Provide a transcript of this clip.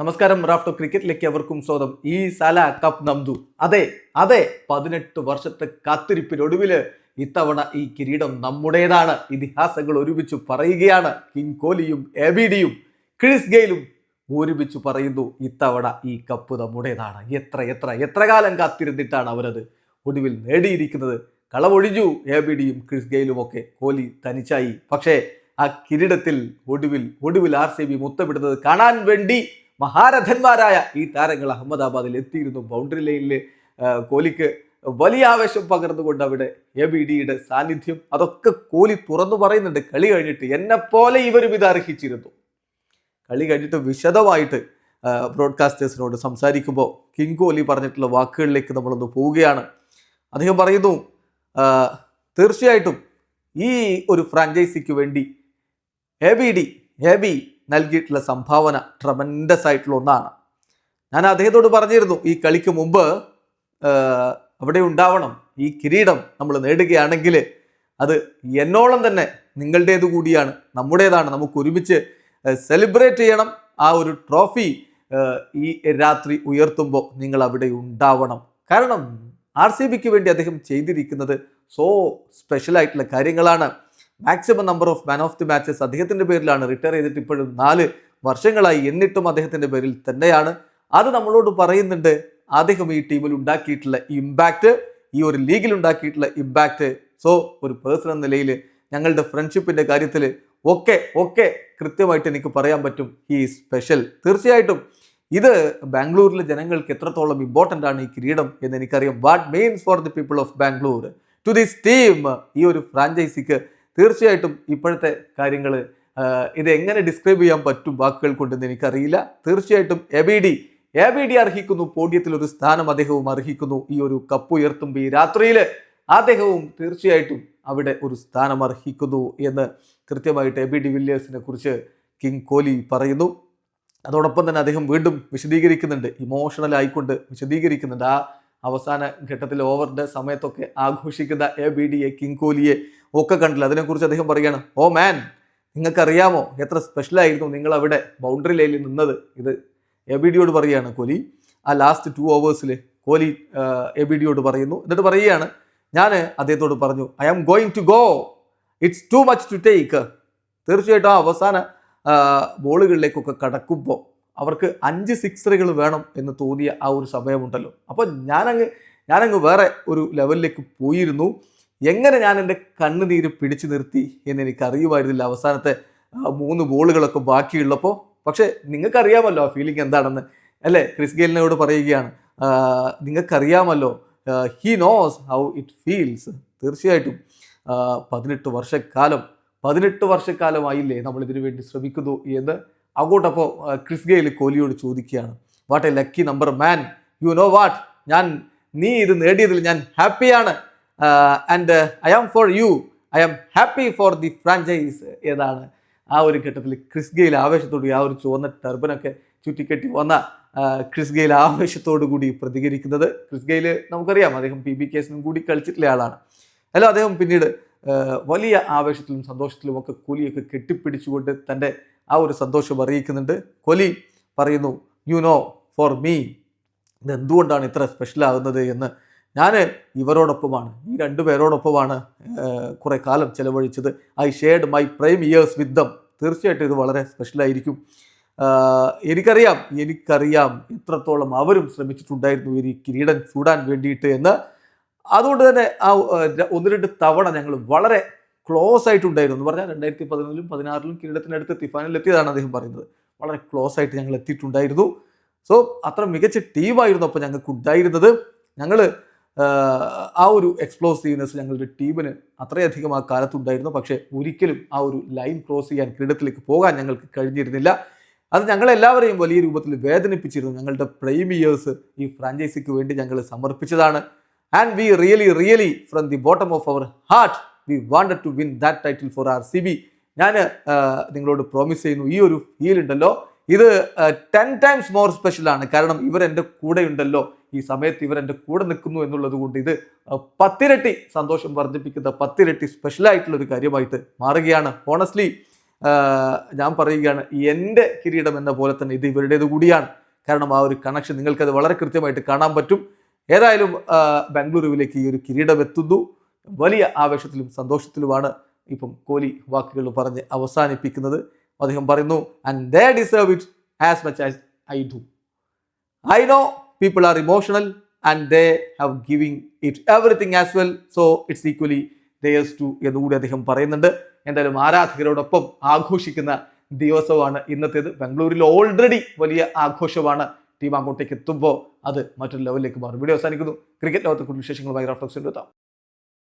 നമസ്കാരം റാഫ്റ്റോ ക്രിക്കറ്റിലേക്ക് അവർക്കും സ്വാഗതം. ഈ സല കപ്പ് നംദു. അതെ അതെ പതിനെട്ട് വർഷത്തെ കാത്തിരിപ്പിനൊടുവിൽ ഇത്തവണ ഈ കിരീടം നമ്മുടേതാണ്. ഇതിഹാസങ്ങൾ ഒരുമിച്ച് പറയുകയാണ് കിങ് കോഹ്ലിയും എ ബി ഡിയും. ക്രിസ് ഗെയിലും ഒരുമിച്ച് പറയുന്നു ഇത്തവണ ഈ കപ്പ് നമ്മുടേതാണ്. എത്ര എത്ര എത്ര കാലം കാത്തിരുന്നിട്ടാണ് അവരത് ഒടുവിൽ നേടിയിരിക്കുന്നത്? കളവൊഴിഞ്ഞു എ ബി ഡിയും ക്രിസ് ഗെയിലും ഒക്കെ. കോഹ്ലി തനിച്ചായി. പക്ഷേ ആ കിരീടത്തിൽ ഒടുവിൽ ഒടുവിൽ ആർ സി ബി മുത്തമിടുന്നത് കാണാൻ വേണ്ടി മഹാരഥന്മാരായ ഈ താരങ്ങൾ അഹമ്മദാബാദിൽ എത്തിയിരുന്നു. ബൗണ്ടറി ലൈനിൽ കോലിക്ക് വലിയ ആവേശം പകർന്നുകൊണ്ട് അവിടെ എ ബി ഡിയുടെ സാന്നിധ്യം അതൊക്കെ കോലി തുറന്നു പറയുന്നുണ്ട്. കളി കഴിഞ്ഞിട്ട് എന്നെ പോലെ ഇവരും ഇത് അർഹിച്ചിരുന്നു. കളി കഴിഞ്ഞിട്ട് വിശദമായിട്ട് ബ്രോഡ്കാസ്റ്റേഴ്സിനോട് സംസാരിക്കുമ്പോൾ കിങ് കോലി പറഞ്ഞിട്ടുള്ള വാക്കുകളിലേക്ക് നമ്മളൊന്ന് പോവുകയാണ്. അദ്ദേഹം പറയുന്നു തീർച്ചയായിട്ടും ഈ ഒരു ഫ്രാഞ്ചൈസിക്ക് വേണ്ടി A B D A B നൽകിയിട്ടുള്ള സംഭാവന ട്രമൻഡസ് ആയിട്ടുള്ള ഒന്നാണ്. ഞാൻ അദ്ദേഹത്തോട് പറഞ്ഞിരുന്നു ഈ കളിക്ക് മുമ്പ് അവിടെ ഉണ്ടാവണം ഈ കിരീടം നമ്മൾ നേടുകയാണെങ്കിൽ അത് എന്നോളം തന്നെ നിങ്ങളുടേത് കൂടിയാണ് നമ്മുടേതാണ് നമുക്ക് ഒരുമിച്ച് സെലിബ്രേറ്റ് ചെയ്യണം. ആ ഒരു ട്രോഫി ഈ രാത്രി ഉയർത്തുമ്പോൾ നിങ്ങൾ അവിടെ ഉണ്ടാവണം. കാരണം ആർ സി ബിക്ക് വേണ്ടി അദ്ദേഹം ചെയ്തിരിക്കുന്നത് സോ സ്പെഷ്യലായിട്ടുള്ള കാര്യങ്ങളാണ്. Maximum number of man of the matches അദ്ദേഹത്തിന്റെ പേരിലാണ് റിട്ടയർ ചെയ്തിട്ട് ഇപ്പോഴും നാല് വർഷങ്ങളായി എന്നിട്ടും അദ്ദേഹത്തിന്റെ പേരിൽ തന്നെയാണ്. അത് നമ്മളോട് പറയുന്നുണ്ട്. അദ്ദേഹം ഈ ടീമിൽ ഉണ്ടാക്കിയിട്ടുള്ള ഇമ്പാക്റ്റ് ഈ ഒരു ലീഗിൽ ഉണ്ടാക്കിയിട്ടുള്ള ഇമ്പാക്റ്റ് സോ ഒരു പേഴ്സൺ എന്ന നിലയിൽ ഞങ്ങളുടെ ഫ്രണ്ട്ഷിപ്പിന്റെ കാര്യത്തിൽ ഒക്കെ ഒക്കെ കൃത്യമായിട്ട് എനിക്ക് പറയാൻ പറ്റും. ഈ സ്പെഷ്യൽ തീർച്ചയായിട്ടും ഇത് ബാംഗ്ലൂരിലെ ജനങ്ങൾക്ക് എത്രത്തോളം ഇമ്പോർട്ടന്റ് ആണ് ഈ കിരീടം എന്ന് എനിക്കറിയാം. What means for the people of Bangalore to this team ഈ ഒരു ഫ്രാഞ്ചൈസിക്ക് തീർച്ചയായിട്ടും ഇപ്പോഴത്തെ കാര്യങ്ങൾ ഇത് എങ്ങനെ ഡിസ്ക്രൈബ് ചെയ്യാൻ പറ്റും വാക്കുകൾ കൊണ്ടെന്ന് എനിക്കറിയില്ല. തീർച്ചയായിട്ടും A B D A B D അർഹിക്കുന്നു. പോഡിയത്തിൽ ഒരു സ്ഥാനം അദ്ദേഹവും അർഹിക്കുന്നു. ഈ ഒരു കപ്പ് ഉയർത്തുമ്പോൾ ഈ രാത്രിയിൽ അദ്ദേഹവും തീർച്ചയായിട്ടും അവിടെ ഒരു സ്ഥാനം അർഹിക്കുന്നു എന്ന് കൃത്യമായിട്ട് എ ബി ഡി വില്ലിയേഴ്സിനെ കുറിച്ച് കിങ് കോലി പറയുന്നു. അതോടൊപ്പം തന്നെ അദ്ദേഹം വീണ്ടും വിശദീകരിക്കുന്നുണ്ട്. ഇമോഷണൽ ആയിക്കൊണ്ട് വിശദീകരിക്കുന്നുണ്ട്. ആ അവസാന ഘട്ടത്തിൽ ഓവറിന്റെ സമയത്തൊക്കെ ആഘോഷിക്കുന്ന എ ബി ഡിയെ കിങ് കോഹ്ലിയെ ഒക്കെ കണ്ടില്ല. അതിനെക്കുറിച്ച് അദ്ദേഹം പറയുകയാണ് ഓ മാൻ നിങ്ങൾക്കറിയാമോ എത്ര സ്പെഷ്യലായിരുന്നു നിങ്ങൾ അവിടെ ബൗണ്ടറി ലൈനിൽ നിന്നത്? ഇത് എ ബി ഡിയോട് പറയുകയാണ് കോഹ്ലി ആ ലാസ്റ്റ് ടു ഓവേഴ്സിൽ കോലി എ ബി ഡിയോട് പറയുന്നു. എന്നിട്ട് പറയുകയാണ് ഞാൻ അദ്ദേഹത്തോട് പറഞ്ഞു I am going to go it's too much to take തീർച്ചയായിട്ടും ആ അവസാന ബോളുകളിലേക്കൊക്കെ കടക്കുമ്പോൾ അവർക്ക് അഞ്ച് സിക്സറുകൾ വേണം എന്ന് തോന്നിയ ആ ഒരു സമയമുണ്ടല്ലോ. അപ്പോൾ ഞാനങ്ങ് ഞാനങ്ങ് വേറെ ഒരു ലെവലിലേക്ക് പോയിരുന്നു. എങ്ങനെ ഞാൻ എന്റെ കണ്ണുനീര് പിടിച്ചു നിർത്തി എന്ന് എനിക്ക് അറിയുമായിരുന്നില്ല അവസാനത്തെ മൂന്ന് ബോളുകളൊക്കെ ബാക്കിയുള്ളപ്പോൾ. പക്ഷേ നിങ്ങൾക്കറിയാമല്ലോ ആ ഫീലിംഗ് എന്താണെന്ന്. അല്ലേ? ക്രിസ് ഗെയിലിനോട് പറയുകയാണ് നിങ്ങൾക്കറിയാമല്ലോ he knows how it feels തീർച്ചയായിട്ടും പതിനെട്ട് വർഷക്കാലം പതിനെട്ട് വർഷക്കാലമായില്ലേ നമ്മൾ ഇതിനു വേണ്ടി ശ്രമിക്കുന്നു എന്ന് അങ്ങോട്ടപ്പോൾ ക്രിസ് ഗെയിൽ കോഹ്ലിയോട് ചോദിക്കുകയാണ്. What a lucky number man. You know what? ഞാൻ നീ ഇത് നേടിയതിൽ ഞാൻ ഹാപ്പിയാണ്. And I am for you I am happy for the franchise ഏതാണ്. ആ ഒരു ഘട്ടത്തിൽ ക്രിസ് ഗെയിൽ ആവേശത്തോടെ ആ ഒരു ചുവന്ന ടർബനൊക്കെ ചുറ്റിക്കെട്ടി വന്ന ക്രിസ് ഗെയിൽ ആവേശത്തോടു കൂടി പ്രതികരിക്കുന്നത്. ക്രിസ് ഗെയിൽ നമുക്കറിയാം അദ്ദേഹം പി ബി കേസിനും കൂടി കളിച്ചിട്ടുള്ള ആളാണ്. അല്ല അദ്ദേഹം പിന്നീട് വലിയ ആവേശത്തിലും സന്തോഷത്തിലും ഒക്കെ കൊലിയൊക്കെ കെട്ടിപ്പിടിച്ചുകൊണ്ട് തന്റെ ആ ഒരു സന്തോഷം അറിയിക്കുന്നുണ്ട്. കൊലി പറയുന്നു യു നോ ഫോർ മീ ഇത് എന്തുകൊണ്ടാണ് ഇത്ര സ്പെഷ്യൽ ആകുന്നത് എന്ന് ഞാൻ ഇവരോടൊപ്പമാണ് ഈ രണ്ടു പേരോടൊപ്പമാണ് കുറേ കാലം ചെലവഴിച്ചത്. I shared my prime years with them തീർച്ചയായിട്ടും ഇത് വളരെ സ്പെഷ്യലായിരിക്കും എനിക്കറിയാം എനിക്കറിയാം എത്രത്തോളം അവരും ശ്രമിച്ചിട്ടുണ്ടായിരുന്നു ഈ കിരീടം ചൂടാൻ വേണ്ടിയിട്ട് എന്ന്. അതുകൊണ്ട് തന്നെ ആ ഒന്ന് രണ്ട് തവണ ഞങ്ങൾ വളരെ ക്ലോസ് ആയിട്ടുണ്ടായിരുന്നു. എന്ന് പറഞ്ഞാൽ രണ്ടായിരത്തി പതിനൊന്നിലും പതിനാറിലും കിരീടത്തിനടുത്ത് തിഫാനിൽ എത്തിയതാണ് അദ്ദേഹം പറയുന്നത്. വളരെ ക്ലോസ് ആയിട്ട് ഞങ്ങൾ എത്തിയിട്ടുണ്ടായിരുന്നു. സോ അത്ര മികച്ച ടീമായിരുന്നു അപ്പോൾ ഞങ്ങൾക്ക് ഉണ്ടായിരുന്നത് ഞങ്ങൾ ആ ഒരു എക്സ്പ്ലോസീവ്നെസ് ഞങ്ങളുടെ ടീമിന് അത്രയധികം ആ കാലത്തുണ്ടായിരുന്നു. പക്ഷേ ഒരിക്കലും ആ ഒരു ലൈൻ ക്രോസ് ചെയ്യാൻ ക്രീഡത്തിലേക്ക് പോകാൻ ഞങ്ങൾക്ക് കഴിഞ്ഞിരുന്നില്ല. അത് ഞങ്ങളെല്ലാവരെയും വലിയ രൂപത്തിൽ വേദനിപ്പിച്ചിരുന്നു. ഞങ്ങളുടെ പ്രൈമിയേഴ്സ് ഈ ഫ്രാഞ്ചൈസിക്ക് വേണ്ടി ഞങ്ങൾ സമർപ്പിച്ചതാണ്. And we really really from the bottom of our heart we wanted to win that title for R C B ഞാൻ നിങ്ങളോട് പ്രോമിസ് ചെയ്യുന്നു ഈ ഒരു ഫീൽ ഉണ്ടല്ലോ. ഇത് ടെൻ ടൈംസ് മോർ സ്പെഷ്യൽ ആണ്. കാരണം ഇവർ എന്റെ കൂടെ ഉണ്ടല്ലോ ഈ സമയത്ത് ഇവർ എന്റെ കൂടെ നിൽക്കുന്നു എന്നുള്ളത് കൊണ്ട് ഇത് പത്തിരട്ടി സന്തോഷം വർദ്ധിപ്പിക്കുന്ന പത്തിരട്ടി സ്പെഷ്യൽ ആയിട്ടുള്ള ഒരു കാര്യമായിട്ട് മാറുകയാണ്. ഹോണസ്റ്റ്ലി ഞാൻ പറയുകയാണ് എന്റെ കിരീടം എന്ന പോലെ തന്നെ ഇത് ഇവരുടേത് കൂടിയാണ്. കാരണം ആ ഒരു കണക്ഷൻ നിങ്ങൾക്കത് വളരെ കൃത്യമായിട്ട് കാണാൻ പറ്റും. ഏതായാലും ബാംഗ്ലൂരുവിലേക്ക് ഈ ഒരു കിരീടം എത്തുന്നു. വലിയ ആവേശത്തിലും സന്തോഷത്തിലുമാണ് ഇപ്പം കോഹ്ലി വാക്കുകൾ പറഞ്ഞ് അവസാനിപ്പിക്കുന്നത്. അദ്ദേഹം പറയുന്നു and they deserve it as much as I do I know people are emotional and they have giving it everything as well so it's equally theirs too എന്നുകൂടി അദ്ദേഹം പറയുന്നുണ്ട്. എന്തായാലും ആരാധകരോടൊപ്പം ആഘോഷിക്കുന്ന ദിവസമാണ് ഇന്നത്തേത്. ബംഗളൂരിൽ ഓൾറെഡി വലിയ ആഘോഷമാണ്. ടീം അങ്ങോട്ടേക്ക് എത്തുമ്പോൾ അത് മറ്റൊരു ലെവലിലേക്ക് മാറും. വീഡിയോ അവസാനിക്കുന്നു. ക്രിക്കറ്റ് ലോകത്തെ കൂടുതൽ വിശേഷങ്ങളുമായി റഫ്ലക്സ് എത്താം.